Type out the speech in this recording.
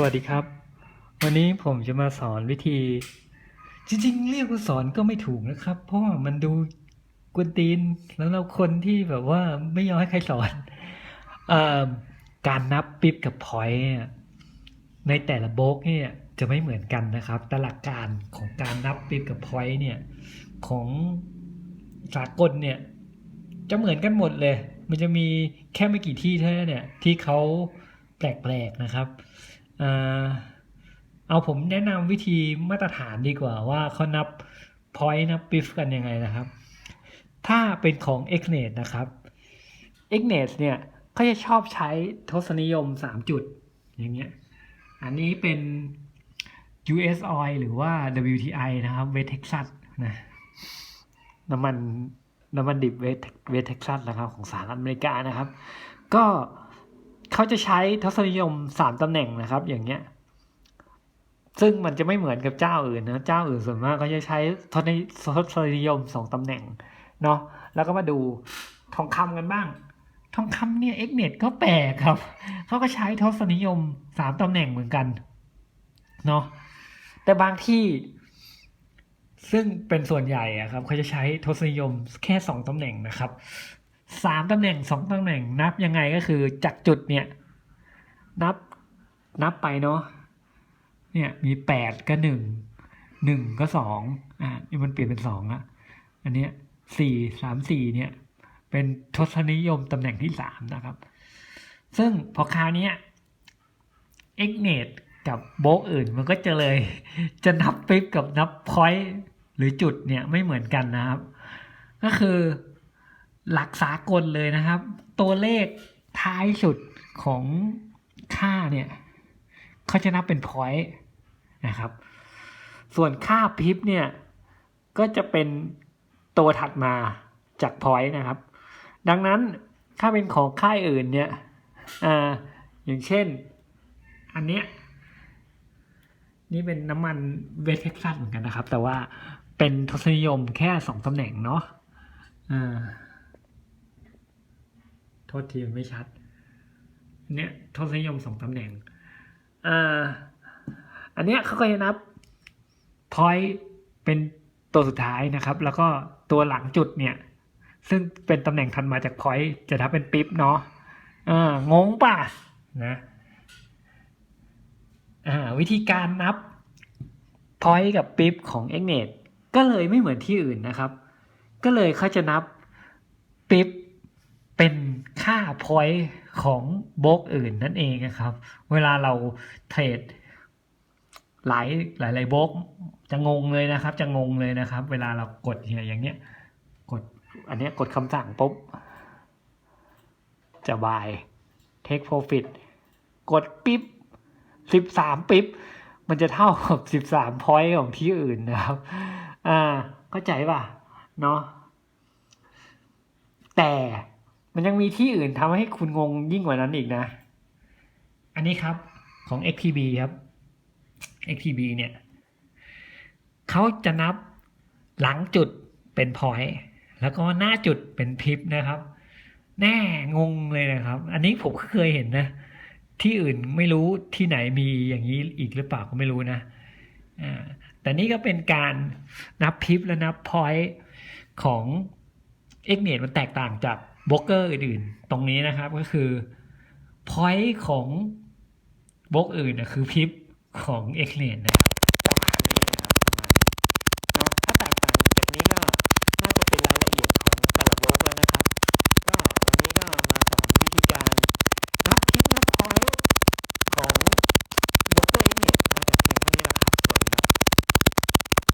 สวัสดีครับ วันนี้ผมจะมาสอนวิธี จริงๆ เรียกว่าสอนก็ไม่ถูกนะครับ เพราะว่ามันดูกวนตีน แล้วเราคนที่แบบว่าไม่ยอมให้ใครสอนอการนับปิ๊บกับพอยต์ในแต่ละโบกเนี่ยจะไม่เหมือนกันนะครับแต่หลักการของการนับปิ๊บกับพอยต์เนี่ยของสากลเนี่ยจะเหมือนกันหมดเลย มันจะมีแค่ไม่กี่ที่เท่านั้นเนี่ยที่เขาแปลกๆนะครับ เอาผมแนะนำวิธีมาตรฐานดีกว่าว่าเขานับ point นับ pif กันยังไงนะครับ ถ้าเป็นของ xnet นะครับ xnet เนี่ยเขาจะชอบใช้ทศนิยม 3 จุด อย่างเงี้ย อันนี้เป็น US oil หรือว่า WTI นะครับ West Texas นะน้ำมันน้ำมันดิบเวสเวสเท็กซัสนะครับของสหรัฐอเมริกานะครับ ก็ เขาจะใช้ทศนิยมสามตำแหน่งนะครับ อย่างเงี้ย ซึ่งมันจะไม่เหมือนกับเจ้าอื่นนะ เจ้าอื่นส่วนมากเขาจะใช้ทศนิทศนิยมสองตำแหน่งเนาะ แล้วก็มาดูทองคำกันบ้าง ทองคำเนี่ยเอ็กเน็ตก็แปลกครับ เขาก็ใช้ทศนิยมสามตำแหน่งเหมือนกันเนาะ แต่บางที่ซึ่งเป็นส่วนใหญ่อะครับเขาจะใช้ทศนิยมแค่สองตำแหน่งนะครับ สามตำแหน่งสองตำแหน่งนับยังไงก็คือจากจุดเนี่ย นับนับไปเนาะเนี่ยมีแปดก็หนึ่งหนึ่งก็สองอ่านี่มันเปลี่ยนเป็นสองละอันเนี้ยสี่สามสี่เนี่ย เป็นทศนิยมตำแหน่งที่สามนะครับ ซึ่งพอคราวเนี้ยเอ็กเนตกับโบล็อกอื่นมันก็จะเลย จะนับปิ๊บกับนับพอยต์หรือจุดเนี่ยไม่เหมือนกันนะครับ ก็คือ หลักสากลเลยนะครับ ตัวเลขท้ายสุดของค่าเนี่ยเขาจะนับเป็นพอยต์นะครับ ส่วนค่าพิบเนี่ยก็จะเป็นตัวถัดมาจากพอยต์นะครับ ดังนั้นถ้าเป็นของค่ายอื่นเนี่ยออย่างเช่น อันเนี้ยนี่เป็นน้ำมันเวสเท็กซัสเหมือนกันนะครับ แต่ว่าเป็นทศนิยมแค่สองตำแหน่งเนาะอ่า โทษทีมันไม่ชัด เนี่ยทศนิยมสองตำแหน่งอ่าอันเนี้ยเขาก็จะนับพอยเป็นตัวสุดท้ายนะครับ แล้วก็ตัวหลังจุดเนี่ย ซึ่งเป็นตำแหน่งถัดมาจากพอยจะนับเป็นปิ๊บเนาะอ่างงป่ะนะอ่าวิธีการนับ point กับ pip ของ x n e t ก็เลยไม่เหมือนที่อื่นนะครับ ก็เลยเขาจะนับ pip เป็นค่า point ของบล็อกอื่นนั่นเองนะครับ เวลาเราเทรดหลายหลายหลายบล็อกจะงงเลยนะครับ จะงงเลยนะครับ เวลาเรากดเนี่ยอย่างเนี้ยกดอันเนี้ยกดคำสั่งปุ๊บจะ buy take profit กดปิ๊บสิบสามปิ๊บมันจะเท่ากับสิบสามพอยต์ของที่อื่นนะครับ อ่าเข้าใจป่ะ เนาะแต่ มันยังมีที่อื่นทำให้คุณงงยิ่งกว่านั้นอีกนะ อันนี้ครับของ XTB ครับ XTB เนี่ยเขาจะนับหลังจุดเป็นพอยต์แล้วก็หน้าจุดเป็นพิบนะครับ แน่งงเลยนะครับ อันนี้ผมเคยเห็นนะ ที่อื่นไม่รู้ที่ไหนมีอย่างนี้อีกหรือเปล่าก็ไม่รู้นะอ่าแต่นี่ก็เป็นการนับพิบและนับพอยต์ของเอ็กเนตมันแตกต่างจาก บล็อกเกอร์อื่นๆ ตรงนี้นะครับก็คือพอยต์ของบล็อกอื่นนะคือพิบของเอ็กเนนะครับ